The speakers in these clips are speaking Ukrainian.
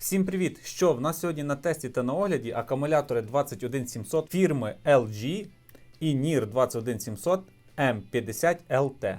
Всім привіт! Що в нас сьогодні на тесті та на огляді акумулятори 21700 фірми LG і NIR 21700 M50LT.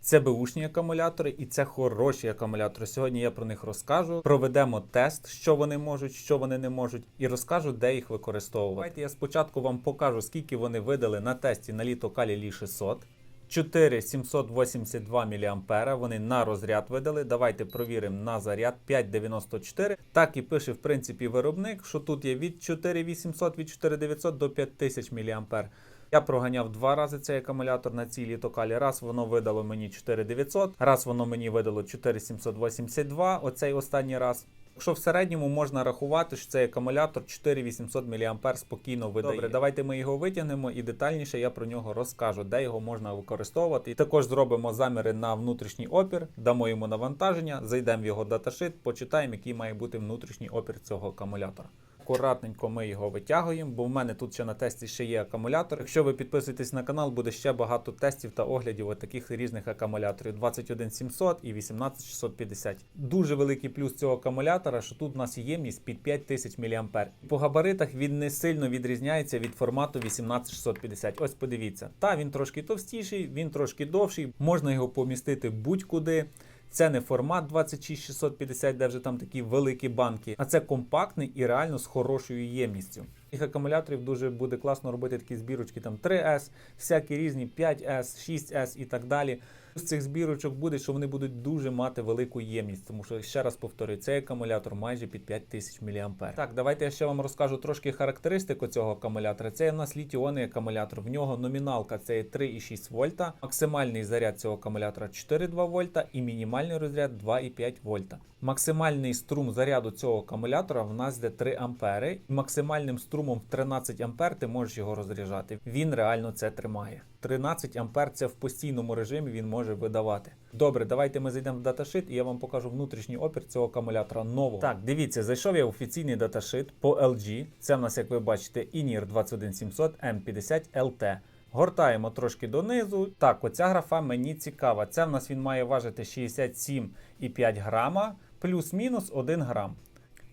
Це беушні акумулятори і це хороші акумулятори. Сьогодні я про них розкажу. Проведемо тест, що вони можуть, що вони не можуть, і розкажу, де їх використовувати. Давайте я спочатку вам покажу, скільки вони видали на тесті на літо Лі 600. 4782 мА вони на розряд видали. Давайте провіримо на заряд 594. Так і пише в принципі виробник, що тут є від 4800 від 4900 до 5000 мА. Я проганяв два рази цей акумулятор на цій літокалі. Раз воно видало мені 4900, раз воно мені видало 4782, оцей останній раз. Якщо в середньому можна рахувати, що цей акумулятор 4800 мА спокійно видає. Добре, давайте ми його витягнемо і детальніше я про нього розкажу, де його можна використовувати. І також зробимо заміри на внутрішній опір, дамо йому навантаження, зайдемо в його даташит, почитаємо, який має бути внутрішній опір цього акумулятора. Акуратненько ми його витягуємо, бо в мене тут ще на тесті ще є акумулятор. Якщо ви підписуєтесь на канал, буде ще багато тестів та оглядів таких різних акумуляторів 21700 і 18650. Дуже великий плюс цього акумулятора, що тут у нас ємність під 5000 мА. По габаритах він не сильно відрізняється від формату 18650. Ось подивіться. Та він трошки товстіший, він трошки довший, можна його помістити будь-куди. Це не формат 26650, де вже там такі великі банки, а це компактний і реально з хорошою ємністю. Їх акумуляторів дуже буде класно робити такі збірочки, там 3S, всякі різні 5S, 6S і так далі. З цих збірочок буде, що вони будуть дуже мати велику ємність, тому що ще раз повторюю, цей акумулятор майже під 5000 мА. Так, давайте я ще вам розкажу трошки характеристику цього акумулятора. Це у нас літіонний акумулятор. В нього номіналка це є 3,6 вольта, максимальний заряд цього акумулятора 4,2 вольта і мінімальний розряд 2,5 вольта. Максимальний струм заряду цього акумулятора в нас йде 3 ампери. Максимальним струмом в 13 ампер ти можеш його розряджати. Він реально це тримає. 13 ампер це в постійному режимі він може видавати. Добре, давайте ми зайдемо в даташит і я вам покажу внутрішній опір цього акумулятора нового. Так, дивіться, зайшов я в офіційний даташит по LG. Це в нас, як ви бачите, INIR 21700 M50 LT. Гортаємо трошки донизу. Так, оця графа мені цікава. Це в нас він має важити 67,5 грама плюс-мінус 1 грам.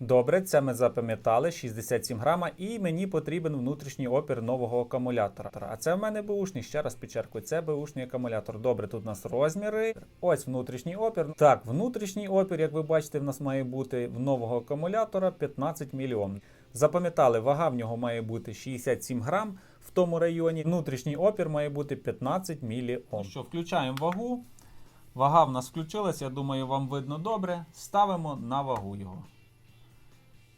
Добре, це ми запам'ятали 67 грама, і мені потрібен внутрішній опір нового акумулятора. А це в мене бушний, ще раз підчеркую, це бушний акумулятор. Добре, тут у нас розміри. Ось внутрішній опір. Так, внутрішній опір, як ви бачите, в нас має бути в нового акумулятора 15 мільйон. Запам'ятали, вага в нього має бути 67 грам в тому районі. Внутрішній опір має бути 15 міліом. Що, включаємо вагу. Вага в нас включилась, я думаю, вам видно добре. Ставимо на вагу його.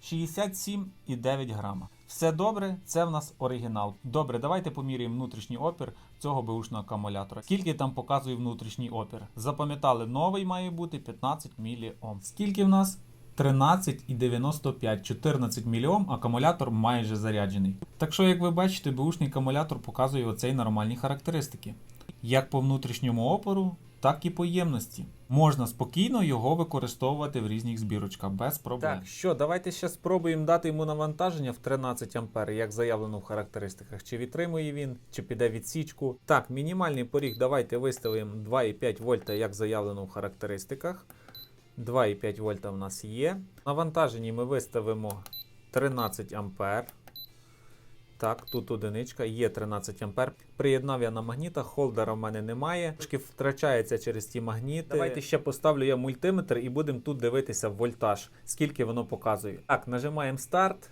67,9 грама. Все добре, це в нас оригінал. Добре, давайте поміряємо внутрішній опір цього беушного акумулятора. Скільки там показує внутрішній опір? Запам'ятали, новий має бути 15 міліом. Скільки в нас? 13,95, 14 мільйом, акумулятор майже заряджений. Так що, як ви бачите, беушний акумулятор показує оцей нормальні характеристики. Як по внутрішньому опору, так і по ємності. Можна спокійно його використовувати в різних збірочках без проблем. Так, що, давайте ще спробуємо дати йому навантаження в 13 А, як заявлено в характеристиках. Чи відтримує він, чи піде відсічку. Так, мінімальний поріг давайте виставимо 2,5 вольта, як заявлено в характеристиках. 2,5 вольта в нас є. Навантажені ми виставимо 13 ампер. Так, тут одиничка, є 13 ампер. Приєднав я на магнітах, холдера в мене немає. Трошки втрачається через ті магніти. Давайте ще поставлю я мультиметр і будемо тут дивитися вольтаж, скільки воно показує. Так, нажимаємо старт.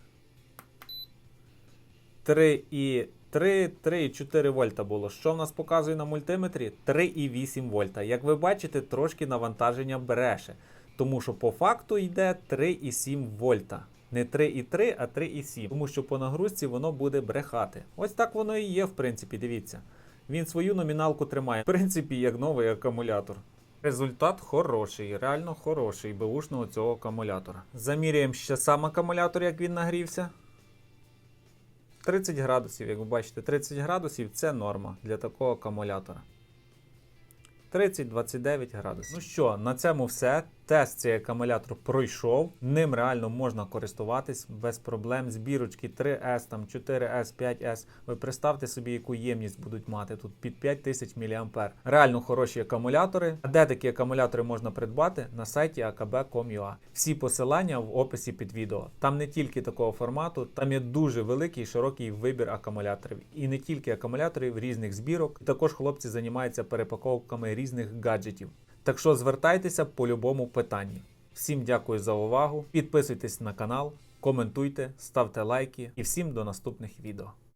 3 і 3, 3,4 вольта було. Що в нас показує на мультиметрі? 3,8 вольта. Як ви бачите, трошки навантаження бреше. Тому що по факту йде 3,7 вольта. Не 3,3, а 3,7. Тому що по нагрузці воно буде брехати. Ось так воно і є, в принципі, дивіться. Він свою номіналку тримає. В принципі, як новий акумулятор. Результат хороший, реально хороший беушного цього акумулятора. Заміряємо ще сам акумулятор, як він нагрівся. 30 градусів, як ви бачите, 30 градусів це норма для такого акумулятора. 30-29 градусів. Ну що, на цьому все. Тест цей акумулятор пройшов. Ним реально можна користуватись без проблем. Збірочки 3S, там 4S, 5S. Ви представте собі, яку ємність будуть мати тут під 5000 мА. Реально хороші акумулятори. А де такі акумулятори можна придбати? На сайті akb.com.ua. Всі посилання в описі під відео. Там не тільки такого формату, там є дуже великий і широкий вибір акумуляторів. І не тільки акумуляторів різних збірок. Також хлопці займаються перепаковками різних гаджетів. Так що звертайтеся по любому питанні. Всім дякую за увагу. Підписуйтесь на канал, коментуйте, ставте лайки і всім до наступних відео.